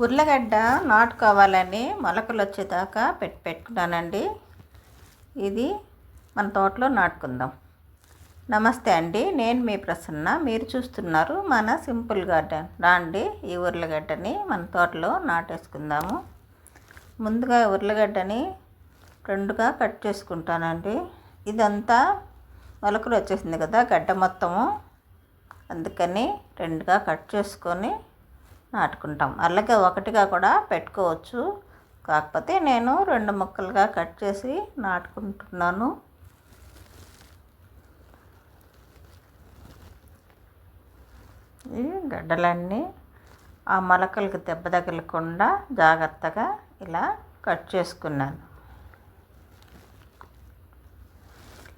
ఉర్లగడ్డ నాటుకోవాలని మొలకలు వచ్చేదాకా పెట్టి పెట్టుకున్నానండి. ఇది మన తోటలో నాటుకుందాం. నమస్తే అండి నేను మీ ప్రసన్న. మీరు చూస్తున్నారు మన సింపుల్ గార్డెన్. రాండి ఈ ఉర్లగడ్డని మన తోటలో నాటేసుకుందాము. ముందుగా ఉర్లగడ్డని రెండుగా కట్ చేసుకుంటానండి. ఇదంతా మొలకలు వచ్చేసింది కదా గడ్డ మొత్తము. అందుకని రెండుగా కట్ చేసుకొని నాటుకుంటాం. అలాగే ఒకటిగా కూడా పెట్టుకోవచ్చు. కాకపోతే నేను రెండు ముక్కలుగా కట్ చేసి నాటుకుంటున్నాను. ఈ గడ్డలన్నీ ఆ మొలకలకు దెబ్బ తగలకుండా జాగ్రత్తగా ఇలా కట్ చేసుకున్నాను.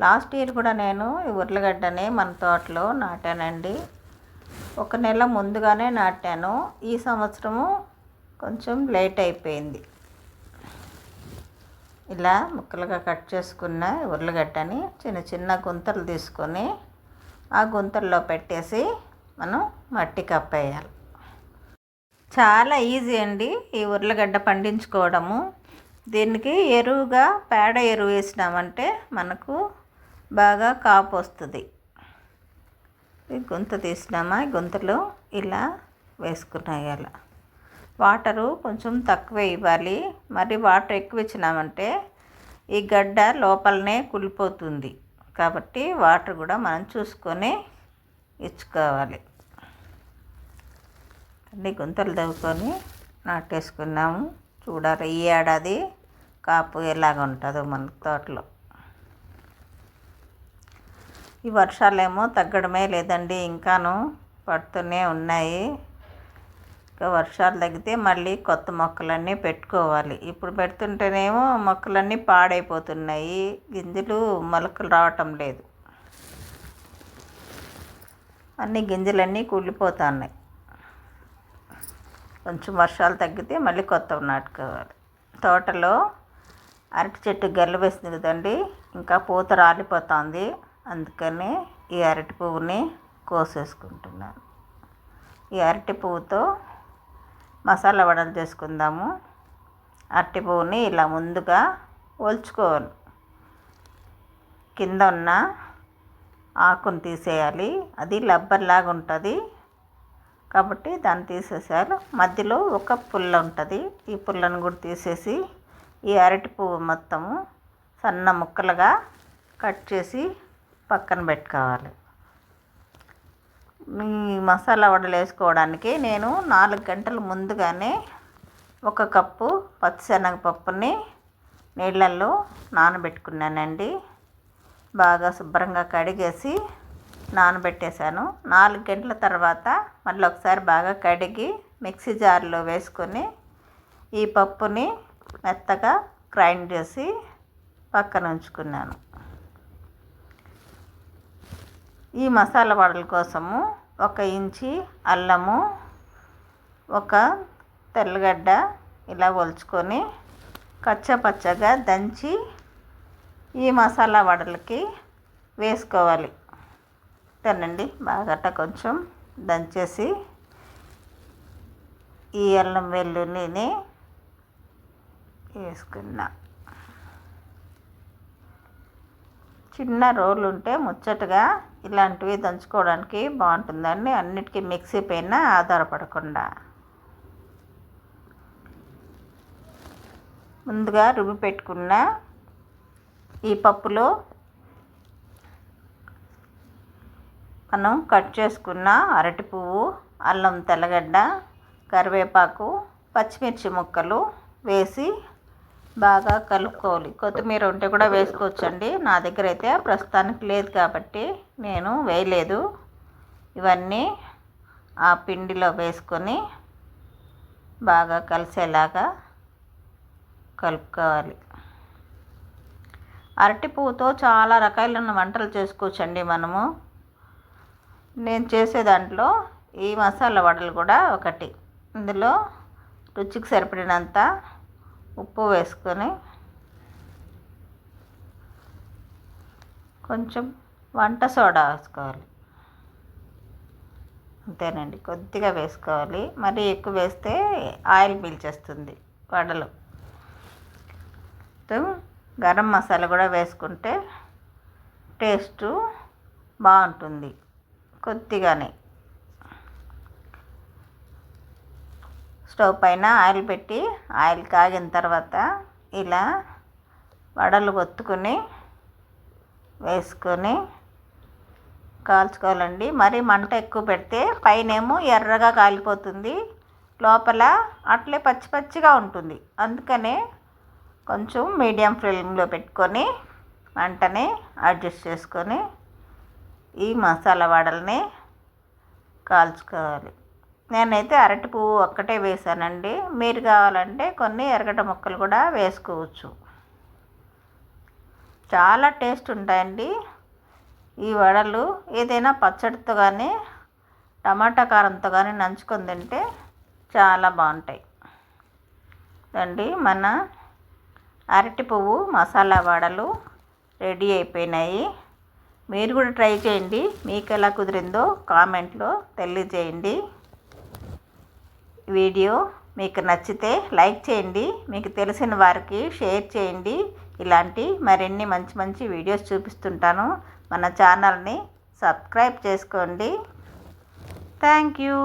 లాస్ట్ ఇయర్ కూడా నేను ఈ ఉర్లగడ్డని మన తోటలో నాటానండి. ఒక నెల ముందుగానే నాటాను. ఈ సంవత్సరము కొంచెం లేట్ అయిపోయింది. ఇలా ముక్కలుగా కట్ చేసుకున్న ఉర్లగడ్డని చిన్న చిన్న గుంతలు తీసుకొని ఆ గుంతల్లో పెట్టేసి మనం మట్టి కప్పేయాలి. చాలా ఈజీ అండి ఈ ఉర్లగడ్డ పండించుకోవడము. దీనికి ఎరువుగా పేడ ఎరువు వేసినామంటే మనకు బాగా కాపు వస్తుంది. గుంత తీసినామా? ఈ గుంతలో ఇలా వేసుకునేయాలి వాటరు కొంచెం తక్కువ ఇవ్వాలి. మరి వాటర్ ఎక్కువ ఇచ్చినామంటే ఈ గడ్డ లోపలనే కుళ్ళిపోతుంది. కాబట్టి వాటర్ కూడా మనం చూసుకొని ఇచ్చుకోవాలి. అన్ని గుంతలు తవ్వుకొని నాటేసుకున్నాము. చూడాలి ఈ ఏడాది కాపు ఎలాగ ఉంటుందో మన తోటలో. ఈ వర్షాలేమో తగ్గడమే లేదండి ఇంకాను పడుతూనే ఉన్నాయి. ఇంకా వర్షాలు తగ్గితే మళ్ళీ కొత్త మొక్కలన్నీ పెట్టుకోవాలి. ఇప్పుడు పెడుతుంటేనేమో మొక్కలన్నీ పాడైపోతున్నాయి. గింజలు మొలకలు రావటం లేదు. అన్ని గింజలన్నీ కుళ్ళిపోతున్నాయి. కొంచెం వర్షాలు తగ్గితే మళ్ళీ కొత్తవి నాటుకోవాలి. తోటలో అరటి చెట్టు గెల్ల వేసింది కదండి ఇంకా పూత రాలిపోతుంది. అందుకని ఈ అరటి పువ్వుని కోసేసుకుంటున్నాను. ఈ అరటి పువ్వుతో మసాలా వడలు చేసుకుందాము. అరటి పువ్వుని ఇలా ముందుగా ఒల్చుకోవాలి. కింద ఉన్న ఆకును తీసేయాలి. అది లబ్బర్లాగా ఉంటుంది. కాబట్టి దాన్ని తీసేసారు మధ్యలో ఒక పుల్ల ఉంటుంది. ఈ పుల్లను కూడా తీసేసి ఈ అరటి పువ్వు మొత్తము సన్న ముక్కలుగా కట్ చేసి పక్కన పెట్టుకోవాలి. ఈ మసాలా వడలు వేసుకోవడానికి నేను నాలుగు గంటల ముందుగానే ఒక కప్పు పచ్చిశనగపప్పుని నీళ్ళల్లో నానబెట్టుకున్నానండి. బాగా శుభ్రంగా కడిగేసి నానబెట్టేశాను. నాలుగు గంటల తర్వాత మళ్ళీ ఒకసారి బాగా కడిగి మిక్సీ జార్లో వేసుకొని ఈ పప్పుని మెత్తగా గ్రైండ్ చేసి పక్కన ఉంచుకున్నాను. ఈ మసాలా వడల కోసము ఒక ఇంచి అల్లము ఒక తెల్లగడ్డ ఇలా ఒలుచుకొని కచ్చపచ్చగా దంచి ఈ మసాలా వడలకి వేసుకోవాలి. తినండి బాగా కొంచెం దంచేసి ఈ అల్లం వెల్లుల్లిని వేసుకున్నా. చిన్న రోలు ఉంటే ముచ్చటగా ఇలాంటివి దంచుకోవడానికి బాగుంటుందండి అన్నిటికీ మిక్సీ పైన ఆధారపడకుండా. ముందుగా రుబ్బి పెట్టుకున్న ఈ పప్పులో మనం కట్ చేసుకున్న అరటి పువ్వు అల్లం తెల్లగడ్డ కరివేపాకు పచ్చిమిర్చి ముక్కలు వేసి బాగా కలుపుకోవాలి. కొత్తిమీర ఉంటే కూడా వేసుకోవచ్చండి. నా దగ్గర అయితే ప్రస్తుతానికి లేదు కాబట్టి నేను వేయలేదు. ఇవన్నీ ఆ పిండిలో వేసుకొని బాగా కలిసేలాగా కలుపుకోవాలి. అరటి పువ్వుతో చాలా రకాలైన వంటలు చేసుకోవచ్చండి మనము. నేను చేసే దాంట్లో ఈ మసాలా వడలు కూడా ఒకటి. ఇందులో రుచికి సరిపడినంత ఉప్పు వేసుకొని కొంచెం వంట సోడా వేసుకోవాలి. అంతేనండి కొద్దిగా వేసుకోవాలి. మరీ ఎక్కువ వేస్తే ఆయిల్ పీల్చేస్తుంది వడలు. తో గరం మసాలా కూడా వేసుకుంటే టేస్ట్ బాగుంటుంది కొద్దిగానే. స్టవ్ పైన ఆయిల్ పెట్టి ఆయిల్ కాగిన తర్వాత ఇలా వడలు ఒత్తుకొని వేసుకొని కాల్చుకోవాలండి. మరి మంట ఎక్కువ పెడితే పైనేమో ఎర్రగా కాలిపోతుంది. లోపల అట్లే పచ్చి పచ్చిగా ఉంటుంది. అందుకనే కొంచెం మీడియం ఫ్లేమ్లో పెట్టుకొని మంటని అడ్జస్ట్ చేసుకొని ఈ మసాలా వడల్ని కాల్చుకోవాలి. నేనైతే అరటి పువ్వు ఒక్కటే వేసానండి మీరు కావాలంటే కొన్ని ఎరగట ముక్కలు కూడా వేసుకోవచ్చు. చాలా టేస్ట్ ఉంటాయండి ఈ వడలు. ఏదైనా పచ్చడితో కానీ టమాటా కారంతో కానీ నంచుకొని తింటే చాలా బాగుంటాయి. అండి మన అరటి పువ్వు మసాలా వడలు రెడీ అయిపోయినాయి. మీరు కూడా ట్రై చేయండి. మీకు ఎలా కుదిరిందో కామెంట్లో తెలియజేయండి. వీడియో మీకు నచ్చితే లైక్ చేయండి మీకు తెలిసిన వారికి షేర్ చేయండి. ఇలాంటి మరిన్ని మంచి మంచి వీడియోస్ చూపిస్తుంటాను. మన ఛానల్ని సబ్స్క్రైబ్ చేసుకోండి. Thank you.